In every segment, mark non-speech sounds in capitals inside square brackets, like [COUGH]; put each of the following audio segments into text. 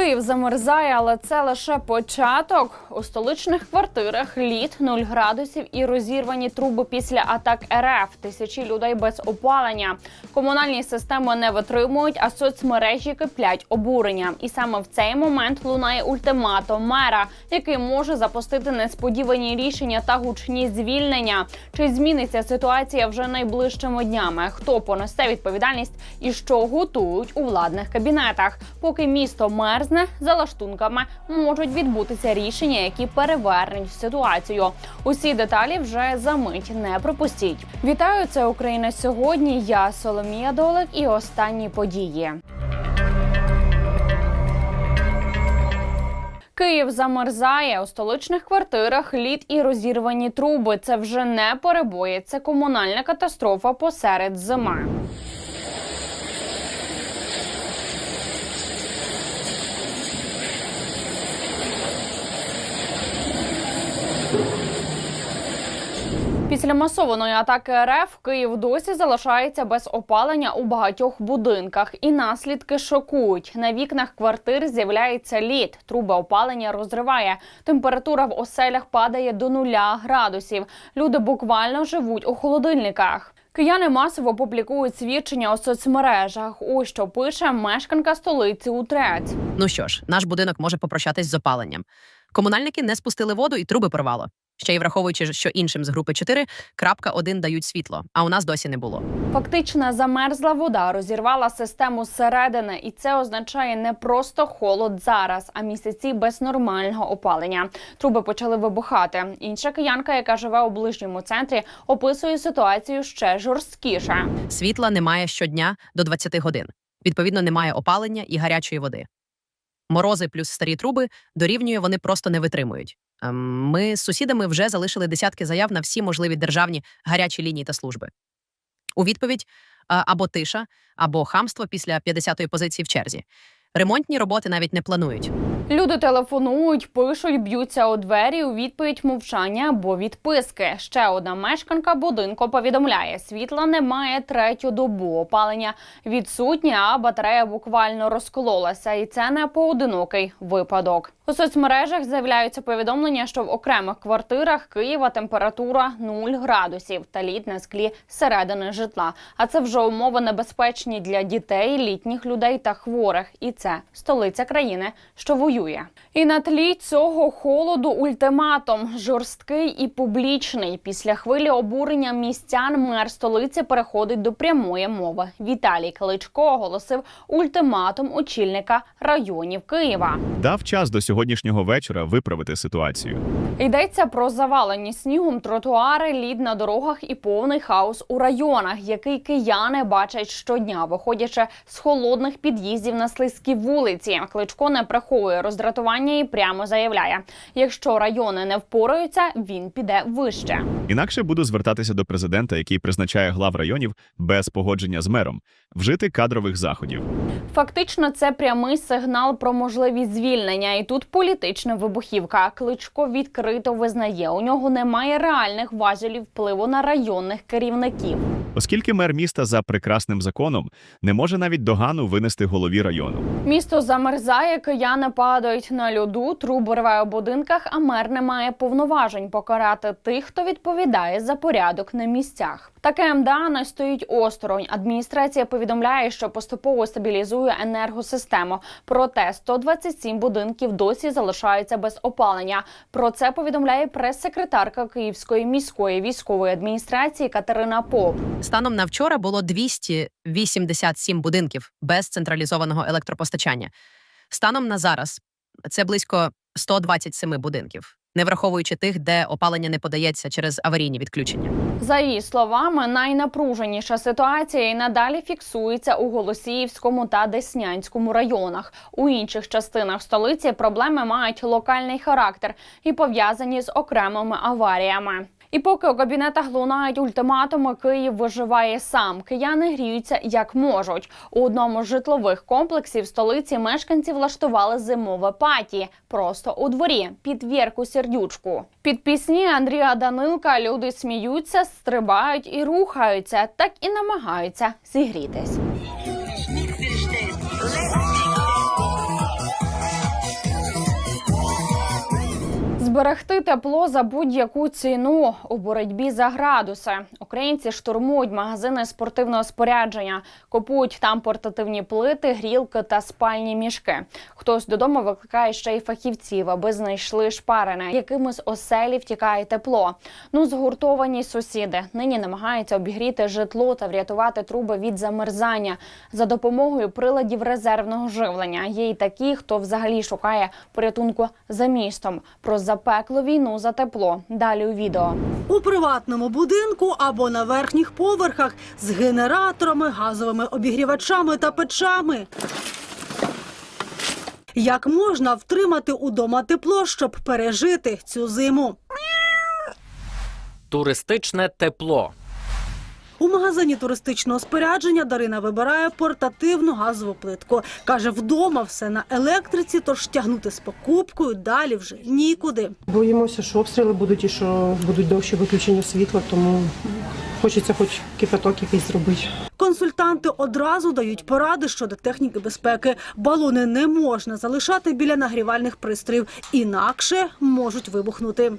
Київ замерзає, але це лише початок. У столичних квартирах лід 0 градусів і розірвані труби після атак РФ. Тисячі людей без опалення. Комунальні системи не витримують, а соцмережі киплять обурення. І саме в цей момент лунає ультиматум мера, який може запустити несподівані рішення та гучні звільнення. Чи зміниться ситуація вже найближчими днями? Хто понесе відповідальність і що готують у владних кабінетах? Поки місто мерзне за лаштунками, можуть відбутися рішення, які перевернуть ситуацію. Усі деталі вже за мить не пропустіть. Вітаю, це Україна сьогодні. Я Соломія Долик і останні події. Київ замерзає у столичних квартирах лід і розірвані труби. Це вже не перебої, це комунальна катастрофа посеред зими. Після масованої атаки РФ Київ досі залишається без опалення у багатьох будинках, і наслідки шокують. На вікнах квартир з'являється лід, труба опалення розриває. Температура в оселях падає до нуля градусів. Люди буквально живуть у холодильниках. Кияни масово публікують свідчення у соцмережах. Ось що пише мешканка столиці Утрець. Ну що ж, наш будинок може попрощатись з опаленням. Комунальники не спустили воду і труби порвало. Ще й враховуючи, що іншим з групи 4 крапка 1 дають світло, а у нас досі не було. Фактично замерзла вода розірвала систему зсередини, і це означає не просто холод зараз, а місяці без нормального опалення. Труби почали вибухати. Інша киянка, яка живе у ближньому центрі, описує ситуацію ще жорсткіше. Світла немає щодня до 20 годин. Відповідно, немає опалення і гарячої води. Морози плюс старі труби дорівнює, вони просто не витримують. Ем, Ми з сусідами вже залишили десятки заяв на всі можливі державні гарячі лінії та служби. У відповідь або тиша, або хамство після 50-ї позиції в черзі. Ремонтні роботи навіть не планують. Люди телефонують, пишуть, б'ються у двері у відповідь мовчання або відписки. Ще одна мешканка будинку повідомляє: світла немає третю добу. Опалення відсутнє, а батарея буквально розкололася. І це не поодинокий випадок. У соцмережах з'являються повідомлення, що в окремих квартирах Києва температура 0 градусів та лід на склі середини житла. А це вже умови небезпечні для дітей, літніх людей та хворих. І це столиця країни, що воює. Yeah. І на тлі цього холоду ультиматум жорсткий і публічний. Після хвилі обурення містян мер столиці переходить до прямої мови. Віталій Кличко оголосив ультиматум очільника районів Києва. Дав час до сьогоднішнього вечора виправити ситуацію. Йдеться про завалені снігом тротуари, лід на дорогах і повний хаос у районах, який кияни бачать щодня, виходячи з холодних під'їздів на слизькі вулиці. Кличко не приховує роздратування і прямо заявляє: якщо райони не впораються, він піде вище. Інакше буду звертатися до президента, який призначає глав районів без погодження з мером, вжити кадрових заходів. Фактично, це прямий сигнал про можливість звільнення, і тут політична вибухівка. Кличко відкрито визнає, у нього немає реальних важелів впливу на районних керівників. Оскільки мер міста за прекрасним законом не може навіть догану винести голові району. Місто замерзає, кияни падають на льоду, труби рває у будинках, а мер не має повноважень покарати тих, хто відповідає за порядок на місцях. Таке МДА не стоїть осторонь. Адміністрація повідомляє, що поступово стабілізує енергосистему. Проте 127 будинків досі залишаються без опалення. Про це повідомляє прес-секретарка Київської міської військової адміністрації Катерина Поп. Станом на вчора було 287 будинків без централізованого електропостачання. Станом на зараз це близько 127 будинків, не враховуючи тих, де опалення не подається через аварійні відключення. За її словами, найнапруженіша ситуація і надалі фіксується у Голосіївському та Деснянському районах. У інших частинах столиці проблеми мають локальний характер і пов'язані з окремими аваріями. І поки у кабінетах лунають ультиматуми, Київ виживає сам. Кияни гріються як можуть. У одному з житлових комплексів столиці мешканці влаштували зимове паті просто у дворі під вірку сердючку. Під пісні Андрія Данилка люди сміються, стрибають і рухаються, так і намагаються зігрітись. Зберегти тепло за будь-яку ціну у боротьбі за градуси. Українці штурмують магазини спортивного спорядження, купують там портативні плити, грілки та спальні мішки. Хтось додому викликає ще й фахівців, аби знайшли шпарини, якими з оселі втікає тепло. Ну, згуртовані сусіди нині намагаються обігріти житло та врятувати труби від замерзання за допомогою приладів резервного живлення. Є й такі, хто взагалі шукає порятунку за містом. Про запеклу війну за тепло. Далі у відео. У приватному будинку або на верхніх поверхах з генераторами, газовими обігрівачами та печами. Як можна втримати удома тепло, щоб пережити цю зиму? Туристичне тепло. У магазині туристичного спорядження Дарина вибирає портативну газову плитку. Каже, вдома все на електриці, тож тягнути з покупкою далі вже нікуди. Боїмося, що обстріли будуть і що будуть довші виключення світла, тому хочеться хоч кипяток якийсь зробити. Консультанти одразу дають поради щодо техніки безпеки. Балони не можна залишати біля нагрівальних пристроїв, інакше можуть вибухнути.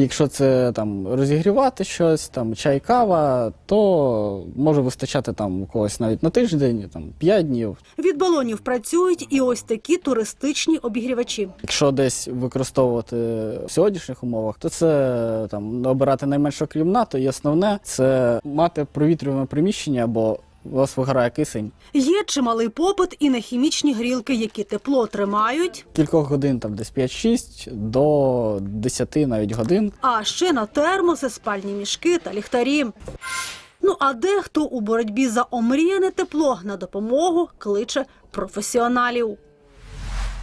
Якщо це там розігрівати щось, там чай, кава, то може вистачати там у когось навіть на тиждень, там 5 днів. Від балонів працюють і ось такі туристичні обігрівачі. Якщо десь використовувати в сьогоднішніх умовах, то це там обирати найменшу кімнату, і основне це мати провітрюване приміщення, бо у вас вигорає кисень. Є чималий попит і на хімічні грілки, які тепло тримають, Кількох годин там десь 5-6 до 10 навіть годин. а ще на термоси, спальні мішки та ліхтарі. Ну а дехто у боротьбі за омріяне тепло на допомогу кличе професіоналів.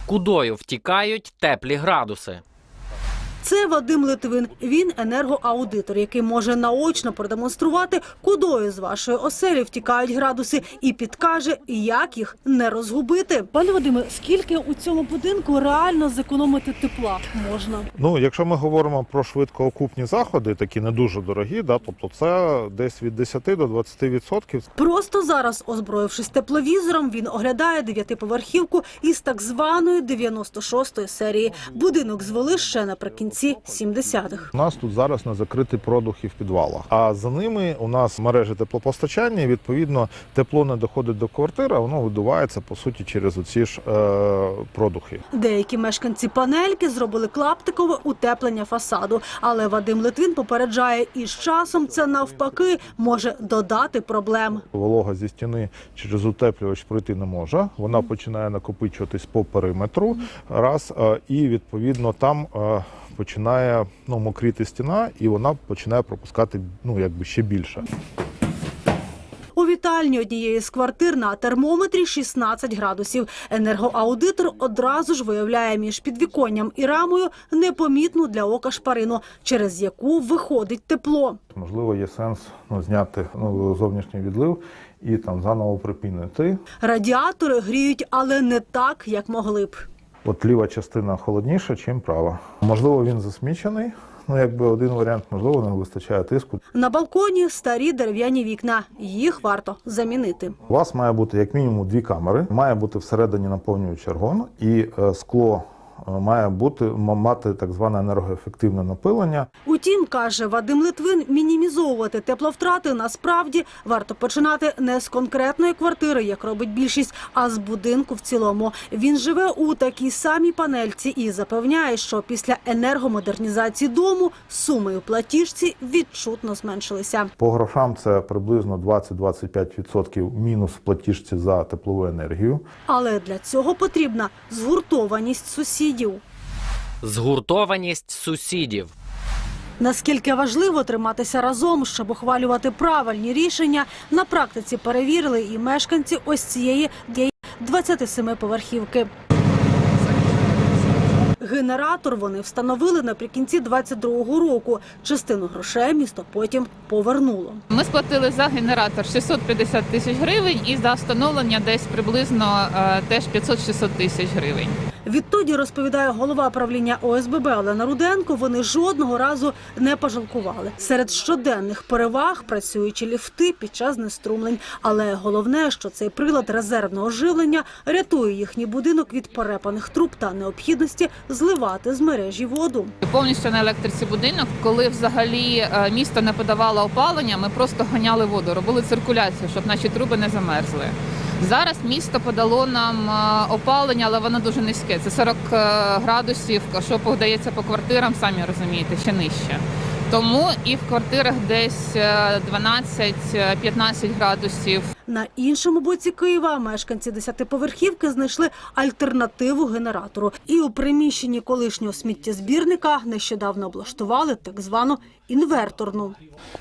Кудою втікають теплі градуси. Це Вадим Литвин. Він енергоаудитор, який може наочно продемонструвати, кудою з вашої оселі втікають градуси, і підкаже, як їх не розгубити. Пане Вадиме, скільки у цьому будинку реально зекономити тепла можна? Ну, якщо ми говоримо про швидкоокупні заходи, такі не дуже дорогі, да, тобто це десь від 10 до 20%. Просто зараз, озброївшись тепловізором, він оглядає дев'ятиповерхівку із так званої 96-ї серії. Будинок звели ще наприкінці 70-х. У нас тут зараз не закритий продухи в підвалах. А за ними у нас мережі теплопостачання. і, Відповідно, тепло не доходить до квартири, а воно видувається по суті через оці ж е, продухи. Деякі мешканці панельки зробили клаптикове утеплення фасаду, але Вадим Литвин попереджає, і з часом це навпаки може додати проблем. Волога зі стіни через утеплювач пройти не може. Вона починає накопичуватись по периметру. Раз е, і відповідно там. Починає ну, мокріти стіна, і вона починає пропускати ну якби ще більше. У вітальні однієї з квартир на термометрі 16 градусів. Енергоаудитор одразу ж виявляє між підвіконням і рамою непомітну для ока шпарину, через яку виходить тепло. Можливо, є сенс ну, зняти ну, зовнішній відлив і там заново припінити. Радіатори гріють, але не так, як могли б. От ліва частина холодніша, ніж права. Можливо, він засмічений. Ну, якби один варіант, можливо, не вистачає тиску. На балконі старі дерев'яні вікна. Їх варто замінити. У вас має бути як мінімум дві камери, має бути всередині наповнювач аргон, і е, скло має бути мати так зване енергоефективне напилення. Утім, каже Вадим Литвин, мінімізовувати тепловтрати насправді варто починати не з конкретної квартири, як робить більшість, а з будинку в цілому. Він живе у такій самій панельці і запевняє, що після енергомодернізації дому суми у платіжці відчутно зменшилися. По грошам це приблизно 20-25% мінус в платіжці за теплову енергію. Але для цього потрібна згуртованість сусідів. Згуртованість сусідів. Наскільки важливо триматися разом, щоб ухвалювати правильні рішення, на практиці перевірили і мешканці ось цієї 27-поверхівки. Генератор вони встановили наприкінці 22-го року. Частину грошей місто потім повернуло. Ми сплатили за генератор 650 тисяч гривень і за встановлення десь приблизно е, теж 500-600 тисяч гривень. Відтоді розповідає голова правління ОСББ Олена Руденко. Вони жодного разу не пожалкували. Серед щоденних переваг працюючі ліфти під час знеструмлень. Але головне, що цей прилад резервного живлення рятує їхній будинок від перепаних труб та необхідності зливати з мережі воду. Повністю на електриці будинок, коли взагалі е, місто не подавало опалення, ми просто ганяли воду, робили циркуляцію, щоб наші труби не замерзли. Зараз місто подало нам е, опалення, але воно дуже низьке. Це 40 е, градусів. Що подається по квартирам, самі розумієте, ще нижче. Тому і в квартирах десь е, 12-15 градусів. На іншому боці Києва мешканці десятиповерхівки знайшли альтернативу генератору. І у приміщенні колишнього сміттєзбірника нещодавно облаштували так звану інверторну.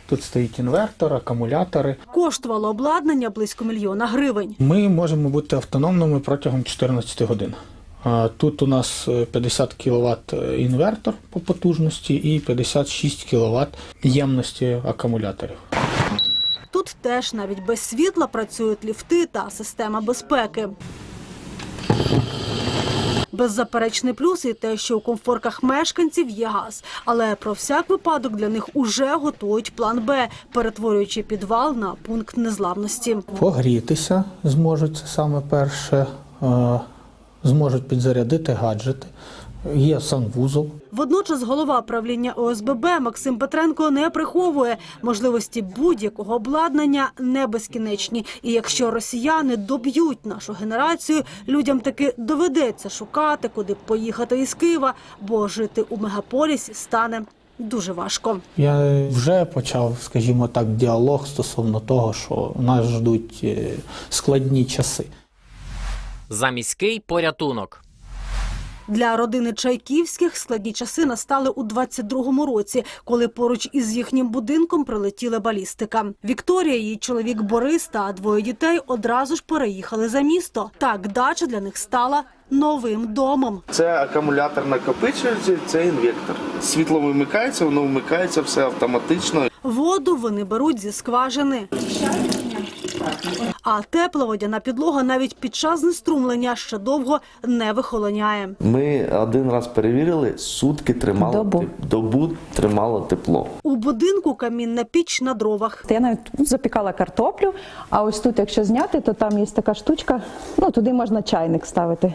Тут стоїть інвертор, акумулятори. Коштувало обладнання близько мільйона гривень. Ми можемо бути автономними протягом 14 годин. Тут у нас е, 50 кВт інвертор по потужності і 56 кВт ємності акумуляторів. Тут теж навіть без світла працюють ліфти та система безпеки. Беззаперечний плюс і те, що у комфорках мешканців є газ. Але про всяк випадок для них уже готують план Б, перетворюючи підвал на пункт незламності. Погрітися зможуть це саме перше, е, зможуть підзарядити гаджети. Є санвузол. Водночас голова правління ОСББ Максим Петренко не приховує можливості будь-якого обладнання не безкінечні. І якщо росіяни доб'ють нашу генерацію, людям таки доведеться шукати, куди поїхати із Києва, бо жити у мегаполісі стане дуже важко. Я вже почав, скажімо так, діалог стосовно того, що нас ждуть е, складні часи. Заміський порятунок. Для родини Чайківських складні часи настали у 22-му році, коли поруч із їхнім будинком прилетіла балістика. Вікторія, її чоловік Борис та двоє дітей одразу ж переїхали за місто. Так дача для них стала новим домом. Це акумулятор накопичується, це інвектор. Світло вимикається, воно вмикається все автоматично. Воду вони беруть зі скважини. А тепла водяна підлога навіть під час знеструмлення ще довго не вихолоняє. Ми один раз перевірили, сутки тримало Добу. теп- добу тримало тепло. У будинку камінна піч на дровах. Я навіть запікала картоплю, а ось тут, якщо зняти, то там є така штучка, ну туди можна чайник ставити.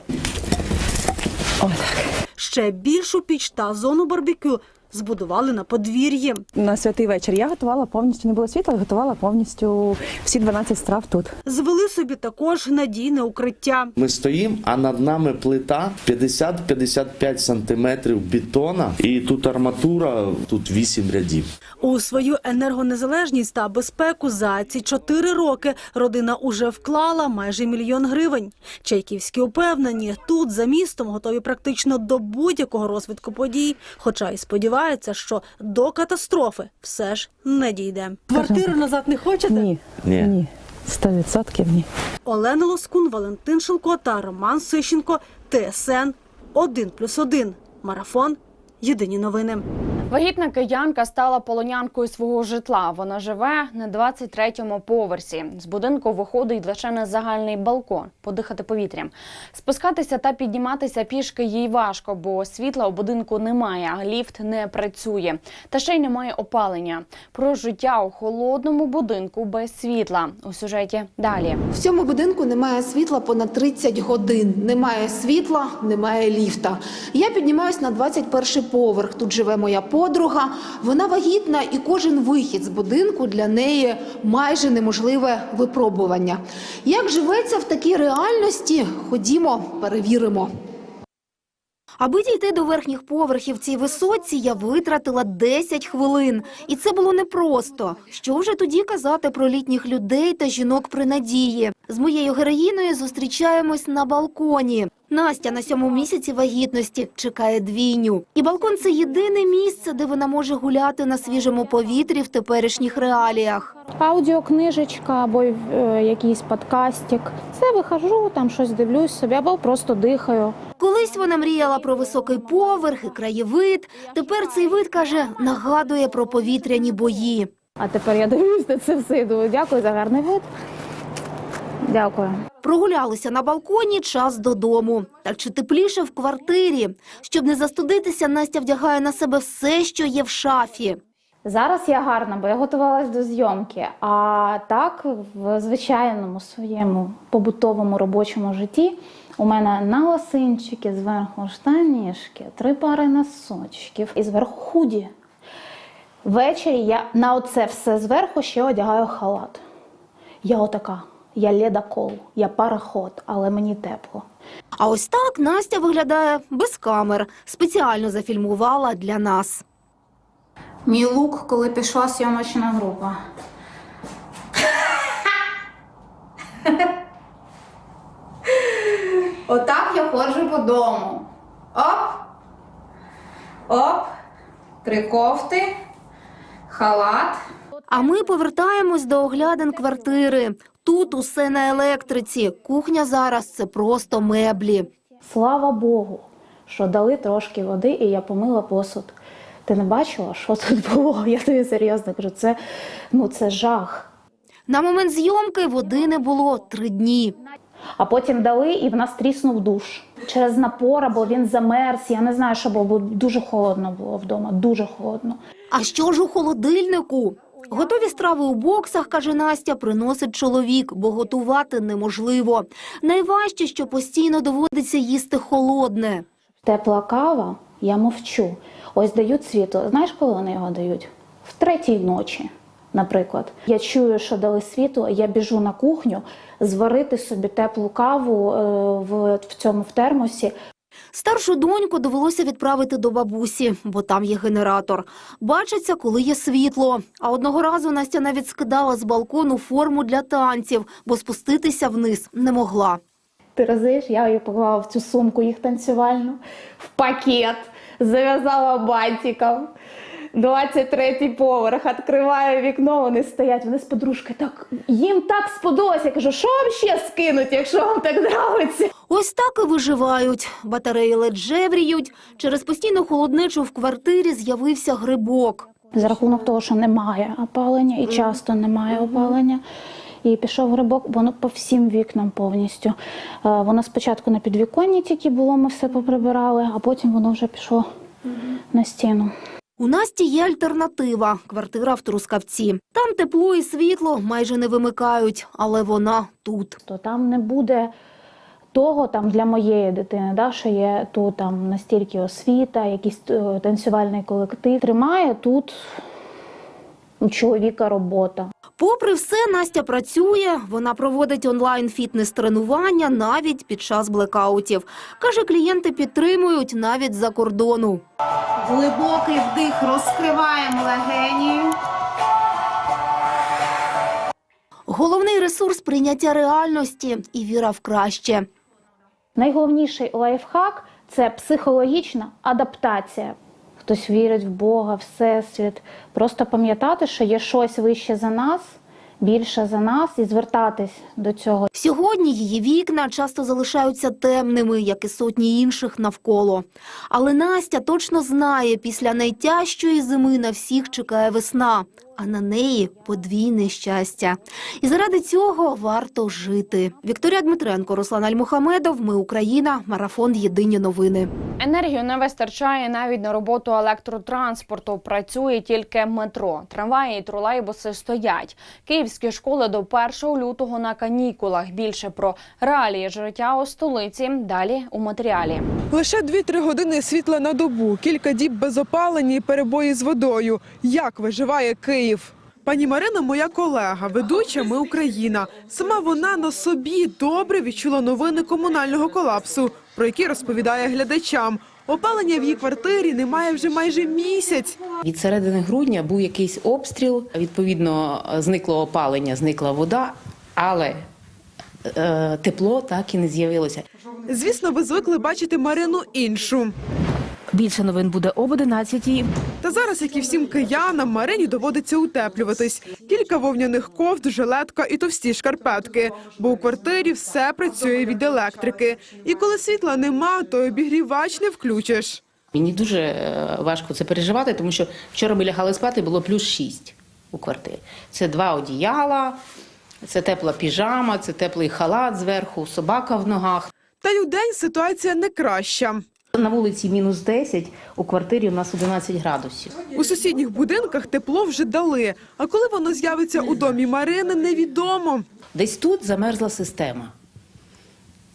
Отак. Ще більшу піч та зону барбекю збудували на подвір'ї. На святий вечір я готувала повністю, не було світла, готувала повністю всі 12 страв тут. Звели собі також надійне укриття. Ми стоїмо, а над нами плита 50-55 сантиметрів бетона, і тут арматура, тут 8 рядів. У свою енергонезалежність та безпеку за ці чотири роки родина уже вклала майже мільйон гривень. Чайківські упевнені, тут за містом готові практично до будь-якого розвитку подій, хоча й сподіваються, що до катастрофи все ж не дійде. Квартиру назад не хочете? Ні, Ні. ні, 100% ні. Олена Лоскун, Валентин Шилко та Роман Сищенко. ТСН 1+,1. Марафон. Єдині новини. Вагітна киянка стала полонянкою свого житла. Вона живе на 23-му поверсі. З будинку виходить лише на загальний балкон подихати повітрям. Спускатися та підніматися пішки їй важко, бо світла у будинку немає, а ліфт не працює. Та ще й немає опалення. Про життя у холодному будинку без світла у сюжеті далі. В цьому будинку немає світла понад 30 годин. Немає світла, немає ліфта. Я піднімаюсь на 21 поверх. Тут живе моя подруга. Вона вагітна, і кожен вихід з будинку для неї майже неможливе випробування. Як живеться в такій реальності? Ходімо, перевіримо. Аби дійти до верхніх поверхів цій висоці, я витратила 10 хвилин. І це було непросто. Що вже тоді казати про літніх людей та жінок при надії? З моєю героїною зустрічаємось на балконі. Настя на сьомому місяці вагітності чекає двійню. І балкон це єдине місце, де вона може гуляти на свіжому повітрі в теперішніх реаліях. Аудіокнижечка або е, якийсь подкастик. Це вихожу, там щось дивлюсь собі, або просто дихаю. Колись вона мріяла про високий поверх і краєвид. Тепер цей вид каже, нагадує про повітряні бої. А тепер я дивлюсь на це все і думаю, дякую за гарний вид. Дякую. Прогулялися на балконі, час додому. Так чи тепліше в квартирі? Щоб не застудитися, Настя вдягає на себе все, що є в шафі. Зараз я гарна, бо я готувалась до зйомки. А так, в звичайному своєму побутовому робочому житті у мене на лосинчики, зверху штанішки, три пари носочків і зверху худі. Ввечері я на оце все зверху ще одягаю халат. Я отака, я ледокол, я пароход, але мені тепло. А ось так Настя виглядає без камер. Спеціально зафільмувала для нас. Мій лук, коли пішла зйомочна група. Отак я ходжу по дому. Оп. Оп. Три кофти. Халат. А ми повертаємось до оглядин квартири. Тут усе на електриці. Кухня зараз це просто меблі. Слава Богу, що дали трошки води, і я помила посуд. Ти не бачила, що тут було? [LAUGHS] Я тобі серйозно кажу, це, ну, це жах. На момент зйомки води не було три дні. А потім дали, і в нас тріснув душ. Через напор, або він замерз. Я не знаю, що було, бо дуже холодно було вдома, дуже холодно. А що ж у холодильнику? Готові страви у боксах, каже Настя, приносить чоловік, бо готувати неможливо. Найважче, що постійно доводиться їсти холодне. Тепла кава, я мовчу. Ось дають світло. Знаєш, коли вони його дають? В третій ночі, наприклад. Я чую, що дали світло, я біжу на кухню зварити собі теплу каву е, в, в цьому в термосі. Старшу доньку довелося відправити до бабусі, бо там є генератор. Бачиться, коли є світло. А одного разу Настя навіть скидала з балкону форму для танців, бо спуститися вниз не могла. Ти розумієш, я її поклала в цю сумку їх танцювальну, в пакет, зав'язала бантиком. 23-й поверх, відкриваю вікно, вони стоять, вони з подружкою. Так, їм так сподобалось. Я кажу, що вам ще скинуть, якщо вам так подобається? Ось так і виживають. Батареї ледь жевріють. Через постійну холодничу в квартирі з'явився грибок. За рахунок того, що немає опалення і часто немає опалення. І пішов грибок, воно по всім вікнам повністю. Воно спочатку на підвіконні тільки було, ми все поприбирали, а потім воно вже пішло на стіну. У Насті є альтернатива – квартира в Трускавці. Там тепло і світло майже не вимикають, але вона тут. То там не буде того там для моєї дитини, да, що є тут там настільки освіта, якийсь е, танцювальний колектив. Тримає тут у чоловіка робота. Попри все, Настя працює. Вона проводить онлайн-фітнес-тренування навіть під час блекаутів. Каже, клієнти підтримують навіть з-за кордону. Глибокий вдих, розкриваємо легені. Головний ресурс – прийняття реальності і віра в краще. Найголовніший лайфхак це психологічна адаптація. Хтось вірить в Бога, Всесвіт. Просто пам'ятати, що є щось вище за нас, більше за нас, і звертатись до цього. Сьогодні її вікна часто залишаються темними, як і сотні інших навколо. Але Настя точно знає, після найтяжчої зими на всіх чекає весна, а на неї подвійне щастя. І заради цього варто жити. Вікторія Дмитренко, Руслан Альмухамедов. Ми Україна. Марафон. Єдині новини. Енергію не вистачає навіть на роботу електротранспорту. Працює тільки метро. Трамваї і тролейбуси стоять. Київські школи до 1 лютого на канікулах. Більше про реалії життя у столиці. Далі у матеріалі. Лише 2-3 години світла на добу, кілька діб без опалення і перебої з водою. Як виживає Київ? Пані Марина, моя колега, ведуча Ми Україна. Сама вона на собі добре відчула новини комунального колапсу, про які розповідає глядачам. Опалення в її квартирі немає вже майже місяць. Від середини грудня був якийсь обстріл. Відповідно, зникло опалення, зникла вода, але е, тепло так і не з'явилося. Звісно, ви звикли бачити Марину іншу. Більше новин буде об 11 Та зараз, як і всім киянам, Марині доводиться утеплюватись. Кілька вовняних кофт, жилетка і товсті шкарпетки. Бо у квартирі все працює від електрики. І коли світла нема, то обігрівач не включиш. Мені дуже е, важко це переживати, тому що вчора ми лягали спати, було плюс 6 у квартирі. Це два одіяла, Це тепла піжама, це теплий халат зверху, собака в ногах. Та й у день ситуація не краща. На вулиці мінус 10, у квартирі у нас 11 градусів. У сусідніх будинках тепло вже дали. А коли воно з'явиться у домі Марини, невідомо. Десь тут замерзла система.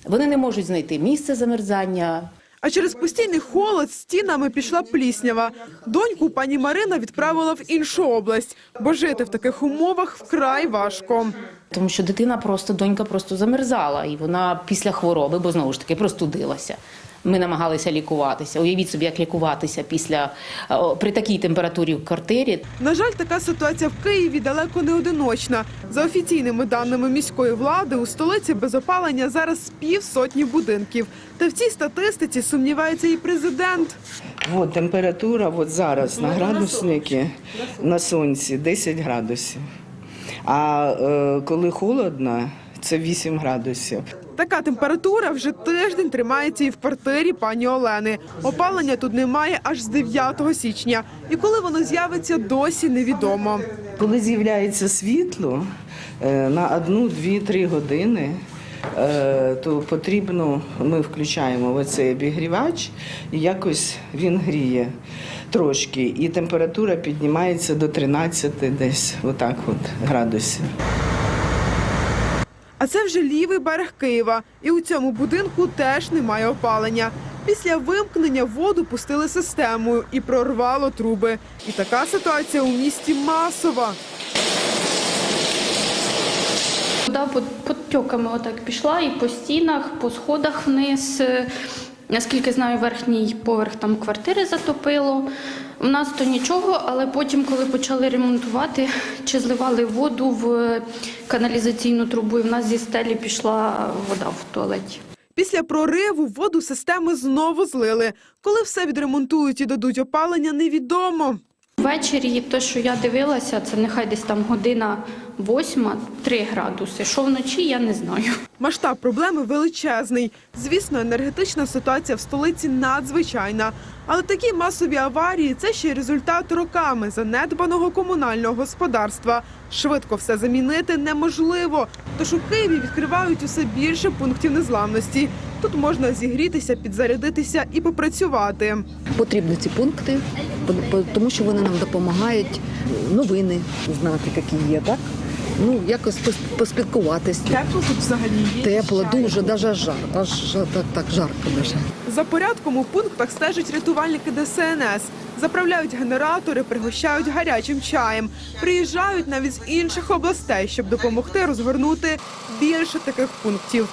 Вони не можуть знайти місце замерзання. А через постійний холод стінами пішла пліснява. Доньку пані Марина відправила в іншу область, бо жити в таких умовах вкрай важко. Тому що дитина просто, донька просто замерзала, і вона після хвороби, бо знову ж таки простудилася. Ми намагалися лікуватися. Уявіть собі, як лікуватися після при такій температурі в квартирі. На жаль, така ситуація в Києві далеко не одиночна. За офіційними даними міської влади, у столиці без опалення зараз півсотні будинків. Та в цій статистиці сумнівається і президент. От температура от зараз на градусники на сонці 10 градусів. А е, коли холодно, це 8 градусів. Така температура вже тиждень тримається і в квартирі пані Олени. Опалення тут немає аж з 9 січня. І коли воно з'явиться, досі невідомо. Коли з'являється світло е, на одну, дві, три години, е, то потрібно, ми включаємо оцей обігрівач, і якось він гріє трошки. І температура піднімається до 13 десь, отак от градусів. А це вже лівий берег Києва. І у цьому будинку теж немає опалення. Після вимкнення воду пустили системою і прорвало труби. І така ситуація у місті масова. Вода под потьоками отак пішла і по стінах, по сходах вниз. Наскільки знаю, верхній поверх там квартири затопило. У нас то нічого, але потім, коли почали ремонтувати, чи зливали воду в каналізаційну трубу, і в нас зі стелі пішла вода в туалеті. Після прориву воду системи знову злили. Коли все відремонтують і дадуть опалення, невідомо. Ввечері те, що я дивилася, це нехай десь там година восьма, 3 градуси. Що вночі, я не знаю. Масштаб проблеми величезний. Звісно, енергетична ситуація в столиці надзвичайна. Але такі масові аварії це ще й результат роками занедбаного комунального господарства. Швидко все замінити неможливо. Тож у Києві відкривають усе більше пунктів незламності. Тут можна зігрітися, підзарядитися і попрацювати. Потрібні ці пункти, тому що вони нам допомагають новини знати, які є, так? Ну, якось пос- поспілкуватись. Тепло тут взагалі є? Тепло, дуже, навіть жарко, аж так, так жарко дуже. За порядком у пунктах стежать рятувальники ДСНС. Заправляють генератори, пригощають гарячим чаєм. Приїжджають навіть з інших областей, щоб допомогти розгорнути більше таких пунктів.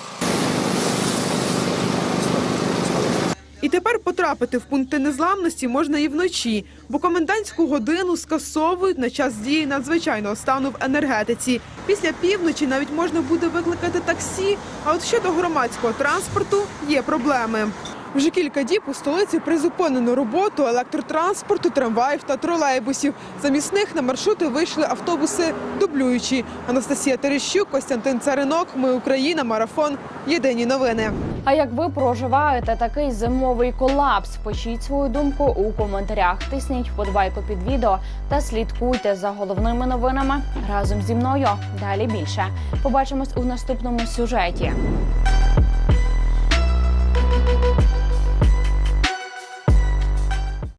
І тепер потрапити в пункти незламності можна і вночі, бо комендантську годину скасовують на час дії надзвичайного стану в енергетиці. Після півночі навіть можна буде викликати таксі. А от щодо громадського транспорту є проблеми. Вже кілька діб у столиці призупинено роботу електротранспорту, трамваїв та тролейбусів. Замість них на маршрути вийшли автобуси дублюючі. Анастасія Терещук, Костянтин Царинок. Ми Україна. Марафон. Єдині новини. А як ви проживаєте такий зимовий колапс? Пишіть свою думку у коментарях. Тисніть вподобайку під відео та слідкуйте за головними новинами разом зі мною. Далі більше. Побачимось у наступному сюжеті.